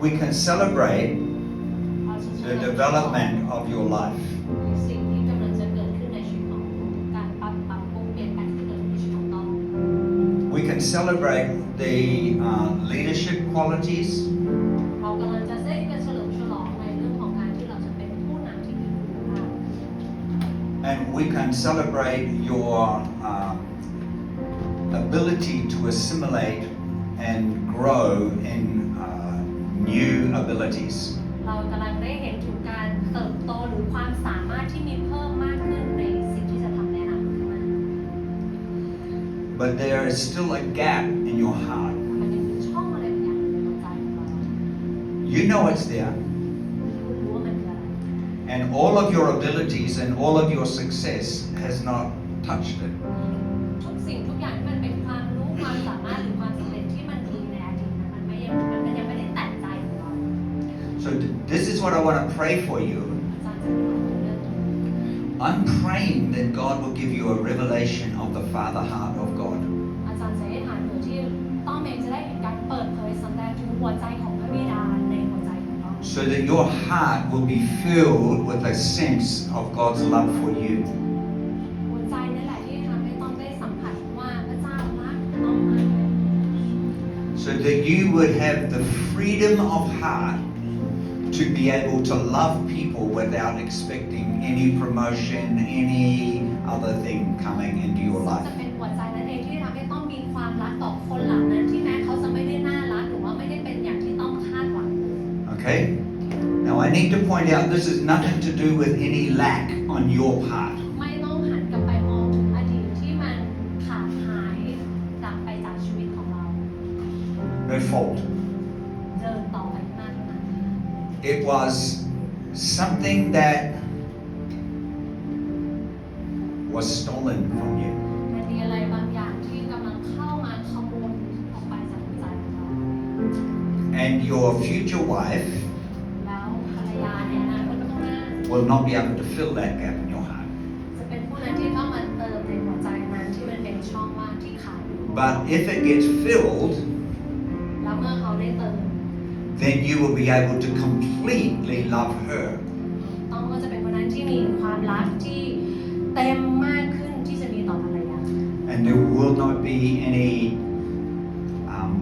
We can celebrate the development of your life. We can celebrate the uh, leadership qualities. And we can celebrate your uh, ability to assimilate and grow in uh, new abilities. เรากำลังได้เห็นถึงการเติบโตหรือความสามารถที่มีเพิ่มมากขึ้นในสิ่งที่จะทำในอนาคตข้างหน้า But there is still a gap in your heart. มันยังมีช่องอะไรบางอย่างในหัวใจของเรา You know it's there. คุณรู้ว่ามันคืออะไร And all of your abilities and all of your success has not touched it. So th- this is what I want to pray for you. อาจารย์จะมีความเรื่องนี้ I'm praying that God will give you a revelation of the Father heart of God. อาจารย์จะให้ฐานอยู่ที่ต้องเองจะได้เห็นการเปิดเผยสำแดงถึงหัวใจของพระบิดาในหัวใจของเรา So that your heart will be filled with a sense of God's love for you. หัวใจนี่แหละที่ทำให้ต้องได้สัมผัสว่าพระเจ้ารักต้องมาก So that you would have the freedom of heart to be able to love people without expecting any promotion, any other thing coming into your จะ life. เป็นหัวใจนั่นเองที่ทำให้ต้องมีความรักต่อคนเหล่านั้นที่แม้เขาจะไม่ได้น่ารักหรือว่าไม่ได้เป็นอย่างที่ต้องคาดหวัง Okay? Now I need to point out this is nothing to do with any lack on your part. It was something that was stolen from you. มันมีอะไรบางอย่างที่กำลังเข้ามาขโมยออกไปจากหัวใจของเรา And your future wife แล้วภรรยาในอนาคตข้างหน้า will not be able to fill that gap in your heart. จะเป็นผู้นั้นที่เข้ามาเติมในหัวใจนั้นที่มันเป็นช่องว่างที่ขาดอยู่ But if it gets filled, then you will be able to completely love her. ต้องก็จะเป็นคนนั้นที่มีความรักที่เต็มมากขึ้นที่จะมีต่อภรรยา And there will not be any um,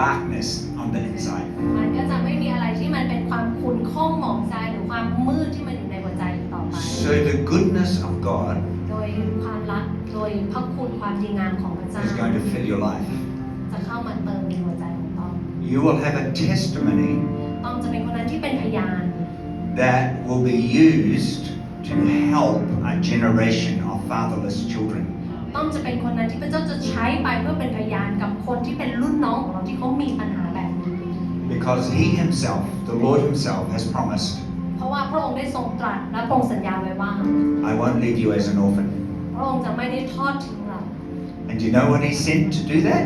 darkness on the inside. มันก็จะไม่มีอะไรที่มันเป็นความขุ่นข้องหมองใจหรือความมืดที่มันอยู่ในหัวใจอีกต่อไป So the goodness of God โดยความรักโดยพระคุณความดีงามของพระเจ้า is going to fill your life. จะเข้ามาเติมในหัวใจของต้อง You will have a testimony ต้องจะเป็นคนนั้นที่เป็นพยาน that will be used to help a generation of fatherless children. ต้องจะเป็นคนนั้นที่พระเจ้าจะใช้ไปเพื่อเป็นพยานกับคนที่เป็นรุ่นน้องของเราที่เขามีปัญหาแบบนี้ Because he himself, the Lord himself, has promised, เพราะว่าพระองค์ได้ทรงตรัสและทรงสัญญาไว้ว่า I won't leave you as an orphan. พระองค์จะไม่ได้ทอดทิ้งเรา And you know what he sent to do that?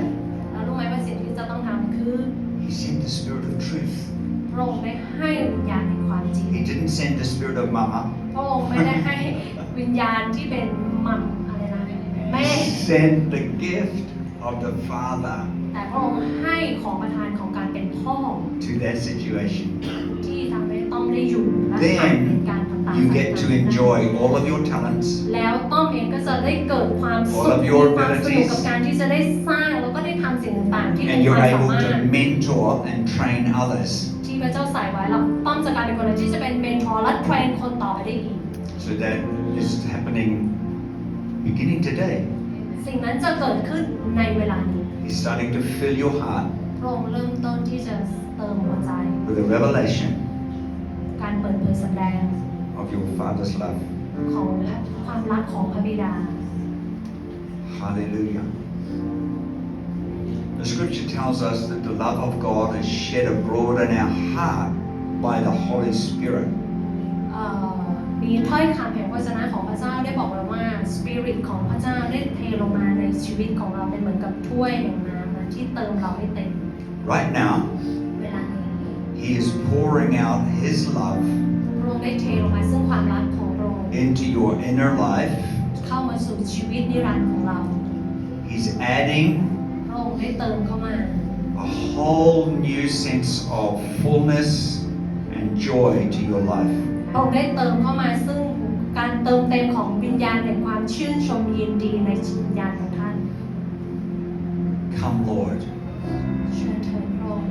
He sent the spirit of truth. พระองค์ได้ให้วิญญาณแห่งความจริง He didn't send the spirit of mama. พระองค์ไม่ได้ให้วิญญาณที่เป็นมัมอะไรนะแม่ He sent the gift of the Father แต่พระองค์ให้ของประทานของการเป็นพ่อ to that situation. ที่ทำให้ต้องได้อยู่และผ่านเหตุการณ์ต่าง Then ๆ you get to enjoy all of your talents, แล้วต้อมเองก็จะได้เกิดความสุข All of มี your ความสนุก abilities กับการที่จะได้สร้างแล้วก็ได้ทำสิ่งต่างๆที่เป็น and ควา you're มสา able มารถ to mentor and train others ที่พระเจ้าใส่ไว้แล้วต้อมจะกลายเป็นคนที่จะเป็นเมนทอร์และเทรนคนต่อไปได้อีก So that is happening beginning today. สิ่งนั้นจะเกิดขึ้นในเวลานี้ He's starting to fill your heart พระองค์เริ่มต้นที่จะเติมหัวใจ with a revelation การเปิดเผยแสดง of your Father's love. ของความรักของพระบิดา Hallelujah. The scripture tells us that the love of God is shed abroad in our heart by the Holy Spirit. เอ่อมีถ้อยคำแห่งพระวจนะของพระเจ้าได้บอกไว้ว่าสปิริตของพระเจ้าได้เทลงมาในชีวิตของเราเป็นเหมือนกับถ้วยแห่งน้ำนะที่เติมเราให้เต็ม Right now, เวลานี้ He is pouring out His love พระองค์ได้เทลงมาซึ่งความรักของพระองค์ into your inner life. เข้ามาสู่ชีวิตนิรันดร์ของเรา He's adding พระองค์ได้เติมเข้ามา a whole new sense of fullness and joy to your life. พระองค์ได้เติมเข้ามาซึ่งการเติมเต็มของวิญญาณแห่งความชื่นชมยินดีในจิตวิญญาณของท่าน Come, Lord. เชิญเถิดพระองค์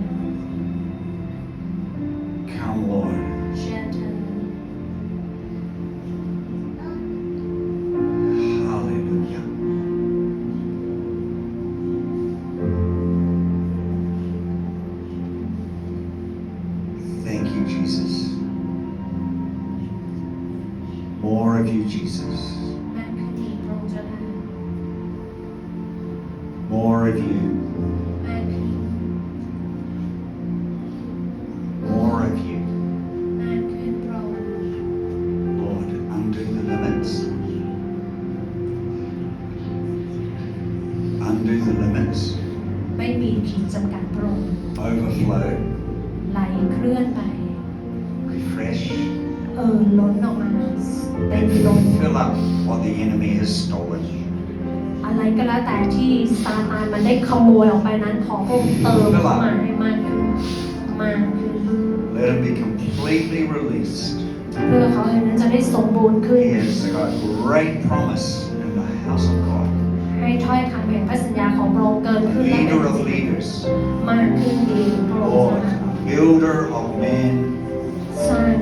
More of you, Jesus. มากขึ้นอีกพระองค์เจ้าค่ะ More of you. มากขึ้น More of you. มากขึ้นพระองค์ Lord, undo the limits. Undo the limits. ไม่มีขีดจำกัดพระองค์ Overflow. ไหลเคลื่อนไป Refresh. เออล้นออกมาเต็มล้น Fill up what the enemy has stolen. อะไรก็แล้วแต่ที่ซาตานมันได้ขโมยออกไปนั้นขอพระองค์เติมเข้ามาให้มากขึ้นมากขึ้น Let him be completely released. เพื่อเขาเองนั้นจะได้สมบูรณ์ขึ้น He has got great promise in the house of God. ให้ถ้อยคำแห่งพระสัญญาของพระองค์เกิด The ขึ้นและเป็น leader of leaders. มากขึ้นดีพระองค์ Lord, จะ builder of men. สร้าง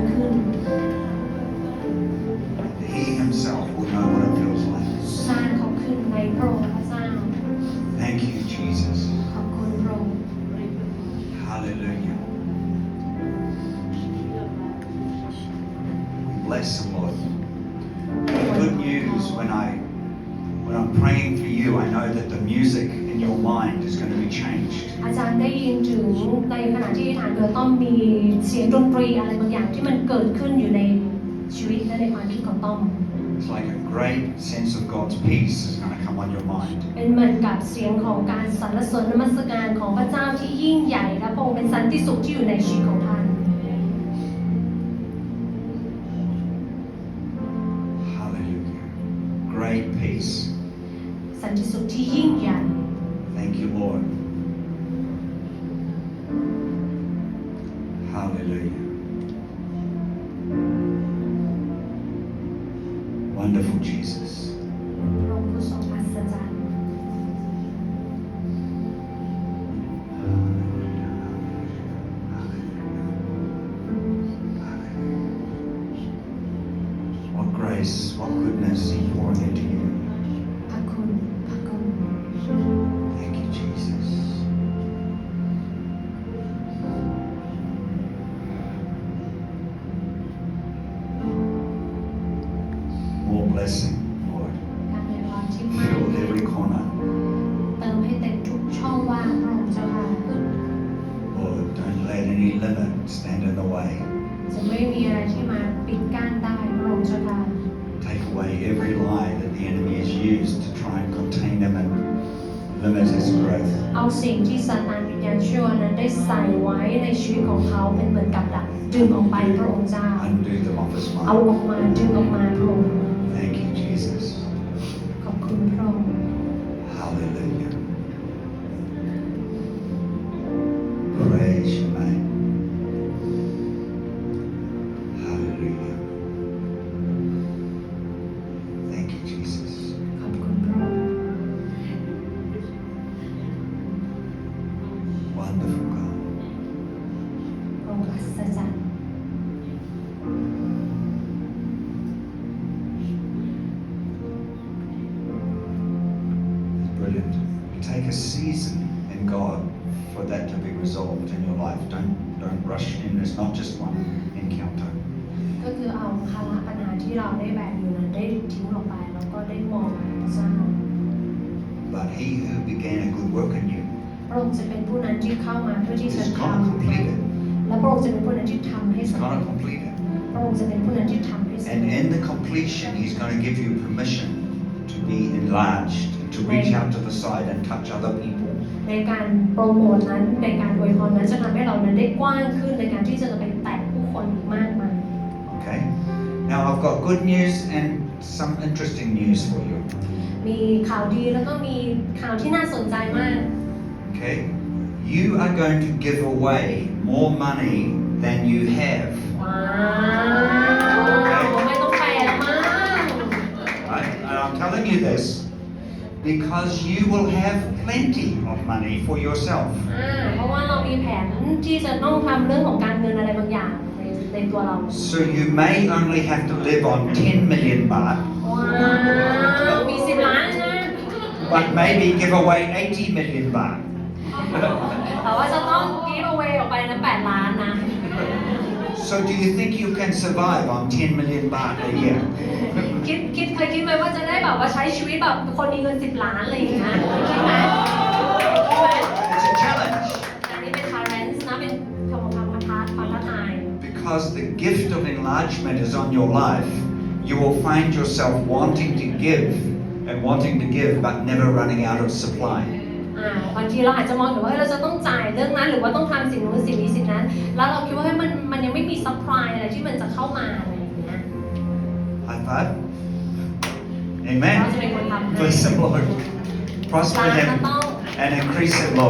bless the Lord. Good news when I when I'm praying for you, I know that the music in your mind is going to be changed. อาจารย์ได้ยินถึงในขณะที่ฐานเกิดต้องมีเสียงดนตรีอะไรบางอย่างที่มันเกิดขึ้นอยู่ในชีวิตและในความคิดของต้อม It's like a great sense of God's peace is going to come on your mind. เป็นเหมือนกับเสียงของการสรรเสริญนมัสการของพระเจ้าที่ยิ่งใหญ่และพระองค์เป็นสันติสุขที่อยู่ในชีวิตของท่าน grace. Sa Tisu Thank you, Lord. Blessing, Lord. การในพรที่มาก Fill every corner. เติมให้เต็มทุกช่องว่างพระองค์เจ้าค่ะ Lord, don't let any limit stand in the way. จะไม่มีอะไรที่มาปิดกั้นได้พระองค์เจ้าค่ะ Take away every lie that the enemy has used to try and contain him and limit his growth. เอาสิ่งที่ซาตานวิญญาณชั่วนั้นได้ใส่ไว้ในชีวิตของเขาเป็นเหมือนกับดักดึงออกไปพระองค์เจ้า Undo them off his เอา mind. ออกมาดึงออกมาพระองค์ take a season in God for that to be resolved in your life. Don't don't rush in. It's not just one encounter. ก็คือเอาภาระปัญหาที่เราได้แบกอยู่นั้นได้ทิ้งออกไปแล้วก็ได้มองพระเจ้า But he who began a good work in you พระองค์จะเป็นผู้นั้นที่เข้ามาเพื่อที่จะ is ท going to complete it. ำและพระองค์จะเป็นผู้นั้นที่ทำให้ He's สำเร็ going จ to complete it. พระองค์จะเป็นผู้นั้นที่ทำให้สำ And เร็จ in the completion, he's going to give you permission to be enlarged, to reach out to the side and touch other people. ในการโปรโมทนั้นในการอวยพรนั้นจะทำให้เรานั้นได้กว้างขึ้นในการที่จะไปแตะผู้คนอีกมากมาย Okay? Now, I've got good news and some interesting news for you. มีข่าวดีแล้วก็มีข่าวที่น่าสนใจมาก Okay? You are going to give away more money than you have. ว้าวไม่ต้องแปลมาก Right? And I'm telling you this because you will have plenty of money for yourself. อ่าเพราะว่าเรามีแผนที่จะต้องทำเรื่องของการเงินอะไรบางอย่างในในตัวเรา So you may only have to live on 10 million baht, ว้าว มีสิบล้านนะ but maybe give away 80 million baht. แต่ว่าจะต้อง give away ออกไปนะ8ล้านนะ So do you think you can survive on 10 million baht a year? คิดคิดเคยคิดไหมว่าจะได้แบบว่าใช้ชีวิตแบบคนมีเงินสิบล้านอะไรอย่างเงี้ยคิดไหมคิดไหม It's a challenge อันนี้เป็น challenge นะเป็นคำคำพันธะความท้าทาย because the gift of enlargement is on your life. You will find yourself wanting to give and wanting to give but never running out of supply. อ่าบางทีเราอาจจะมองถึงว่าเฮ้ยเราจะต้องจ่ายเรื่องนั้นหรือว่าต้องทำสิ่งนู้นสิ่งนี้สิ่งนั้น แล้วเราคิดว่าเฮ้ยมันมันยังไม่มี supply อะไรที่มันจะเข้ามาอะไรอย่างเงี้ย High five. Amen. Please the Lord. Prosper them and increase him. Lord.